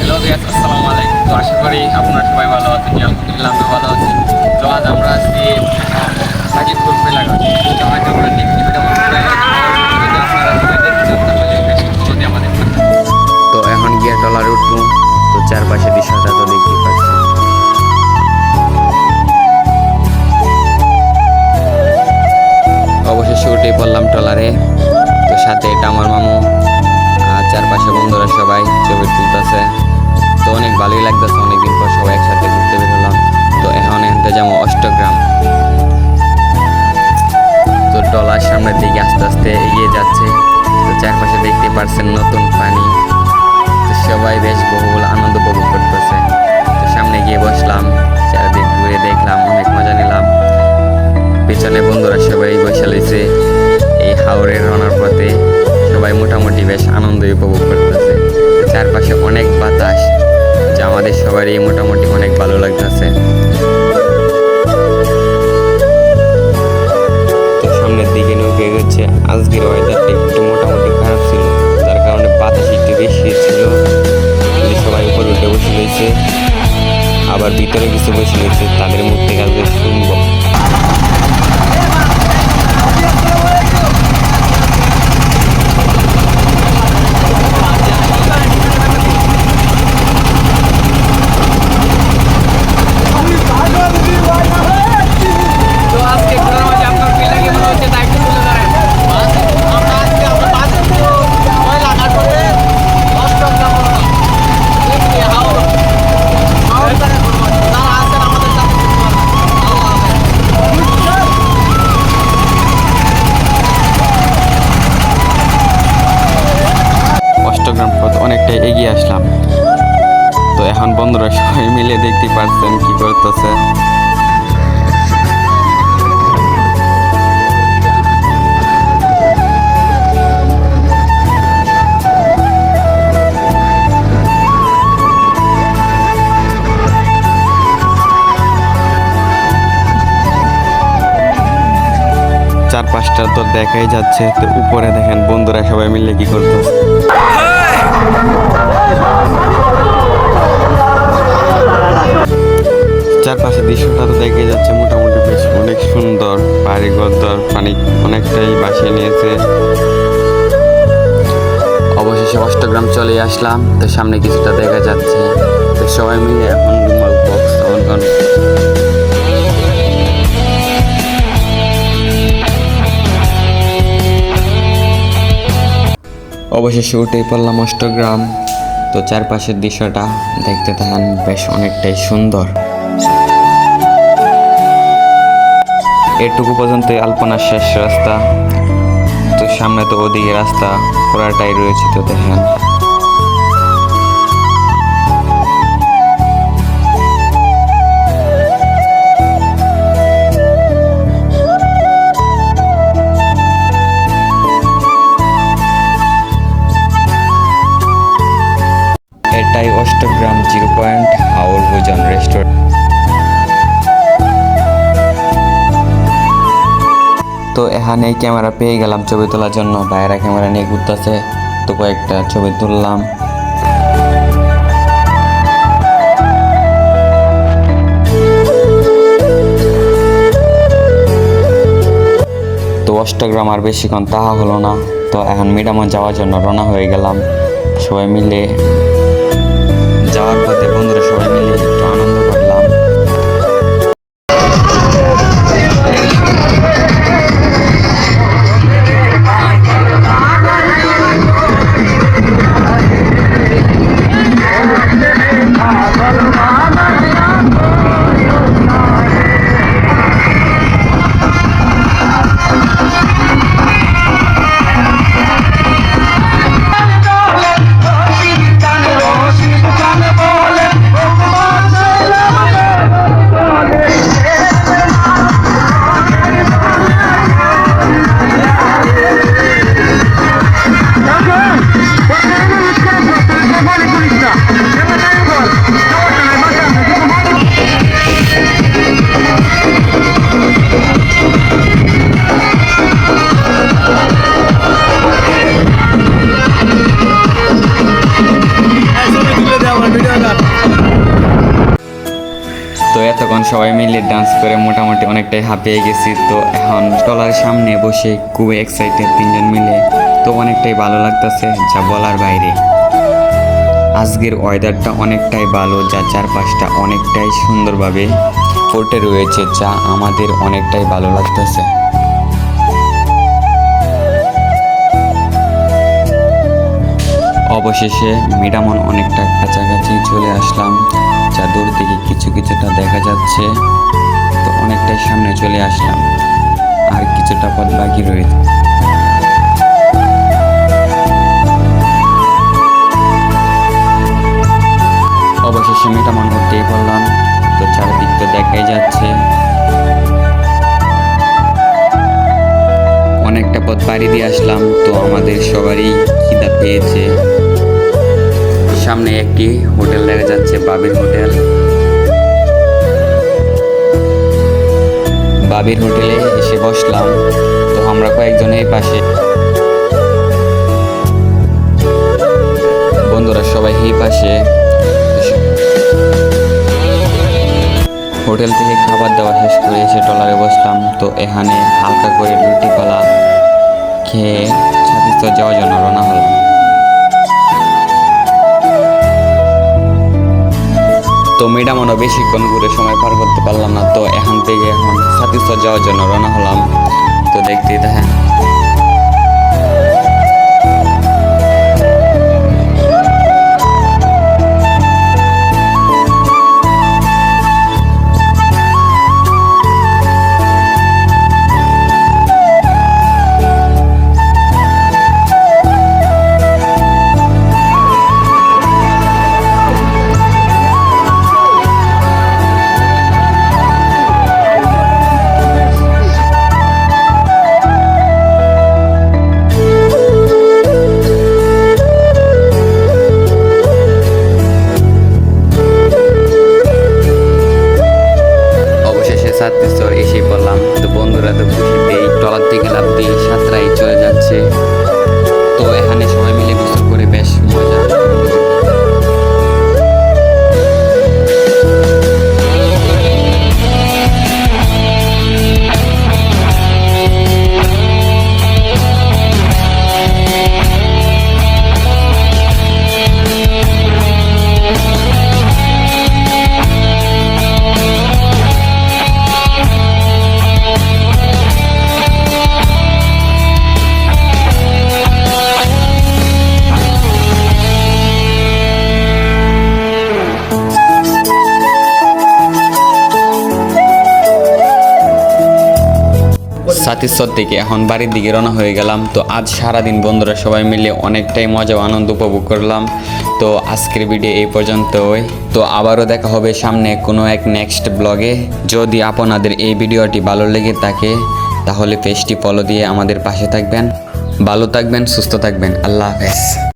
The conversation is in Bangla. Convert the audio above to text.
হ্যালো দিয়াস আসসালামু আলাইকুম। তো আশা করি আপনারা সবাই ভালো আছেন আলহামদুলিল্লাহ আমি ভালো আছি। তো আজ আমরা আছি আমাদের তো এখন গিয়ে টলার উঠবো। তো চারপাশে দৃশ্যটা তো দেখতে পাচ্ছি। অবশেষে উঠে পড়লাম টলারে তো সাথে এটা আমার মামু। চারপাশে বন্ধুরা সবাই ছবি তুলতেছে। তো অনেক ভালোই লাগতেছে, অনেকদিন পর সবাই একসাথে ঘুরতে বের হলাম তো এখন এখানতে যাব অষ্টগ্রাম। তো টলার সামনের দিকে আস্তে আস্তে এগিয়ে যাচ্ছে। তো চারপাশে দেখতে পারছেন নতুন পানি। তো সবাই বেশ বহুল আনন্দ উপভোগ করতেছে। তো সামনে গিয়ে বসলাম, চারিদিক ঘুরে দেখলাম, অনেক মজা নিলাম। পেছনে বন্ধুরা সবাই বসে লইছে এই হাওড়ের রওনার পথে। সবাই মোটামুটি বেশ আনন্দ উপভোগ করতেছে। চারপাশে অনেক বাতাস। আমাদের সবারই মোটামুটি অনেক ভালো লাগতেছে। সামনের দিকে নৌকে গেছে আজকের ওয়েদারটা একটু মোটামুটি খারাপ ছিল। যার কারণে বাতাস একটু বেশি ছিল। সবাই উপরে উঠে বসে রয়েছে। আবার ভিতরে কিছু বসে রয়েছে। তাদের মুখ বন্ধুরা সবাই মিলে দেখতে পাচ্ছেন কি করতেছে। চার পাঁচটা তো দেখাই যাচ্ছে, তো উপরে দেখেন বন্ধুরা সবাই মিলে কি করতেছে। চারপাশে দৃশ্যটা তো দেখে যাচ্ছে মোটামুটি বেশ অনেক সুন্দর বাড়ি ঘরদর পানি অনেকটাই বাসিয়ে নিয়েছে। অবশেষে অষ্টগ্রাম চলে আসলাম, তো সামনে কিছুটা দেখা যাচ্ছে। তো সবাই মিলে এখন রুমাল বক্স অন অবশেষে উঠেই পড়লাম অষ্টগ্রাম। তো চারপাশের দৃশ্যটা দেখতে থাকেন বেশ অনেকটাই সুন্দর। এটুকু পর্যন্ত আলপনার শেষ রাস্তা। তো সামনে তো ওদিকে রাস্তা পুরাটাই রয়েছে তো দেখেন। ভোজন রেস্টুরেন্ট তো এখানে ক্যামেরা পেয়ে গেলাম ছবি তোলার জন্য। বাইরে ক্যামেরা নিয়ে ঘুরতেছে। তো কয়েকটা ছবি তুললাম। তো অষ্টগ্রাম আর বেশিক্ষণ তাহা হলো না। তো এখন মিডামন যাওয়ার জন্য রওনা হয়ে গেলাম। সবাই মিলে এতক্ষণ সবাই মিলে ডান্স করে মোটামুটি অনেকটাই হাঁপিয়ে গেছি। তো এখন টলার সামনে বসে খুবই এক্সাইটেড তিনজন মিলে। তো অনেকটাই ভালো লাগতেছে যা বলার বাইরে। আজকের ওয়েদারটা অনেকটাই ভালো, যা চারপাশটা অনেকটাই সুন্দরভাবে ফুটে রয়েছে, যা আমাদের অনেকটাই ভালো লাগতেছে। অবশেষে মিরামন অনেকটা কাছাকাছি চলে আসলাম। যা দূর থেকে কিছু কিছুটা দেখা যাচ্ছে। তো অনেকটাই সামনে চলে আসলাম। আর কিছুটা পথ বাকি রয়েছে অবশেষে মিটামন উঠতেই পারলাম। তো চারিদিক তো দেখাই যাচ্ছে। অনেকটা পথ পাড়ি দিয়ে আসলাম। তো আমাদের সবারই খিদা পেয়েছে। সামনে একটি হোটেল দেখা যাচ্ছে, বাবির হোটেল। বাবির হোটেলে এসে বসলাম। তো আমরা কয়েকজন এই পাশে। বন্ধুরা সবাই এই পাশে হোটেল থেকে খাবার দাবার শেষ করে এসে টলারে বসলাম। তো এখানে হালকা করে রুটি কলা খেয়ে ছাতিস্তর যাওয়ার জন্য রওনা হলাম। তো মেডামনও বেশিক্ষণ ঘুরে সময় পার করতে পারলাম না, তো এখান থেকে এখন ছাতিস্তর যাওয়ার জন্য রওনা হলাম। তো দেখতেই দেখেন সাতিশ্বর থেকে এখন বাড়ির দিকে রওনা হয়ে গেলাম। তো আজ সারাদিন বন্ধুরা সবাই মিলে অনেকটাই মজা আনন্দ উপভোগ করলাম। তো আজকের ভিডিও এই পর্যন্তই। তো আবারও দেখা হবে সামনে কোনো এক নেক্সট ব্লগে যদি আপনাদের এই ভিডিওটি ভালো লেগে থাকে, তাহলে পেজটি ফলো দিয়ে আমাদের পাশে থাকবেন। ভালো থাকবেন, সুস্থ থাকবেন। আল্লাহ হাফেজ।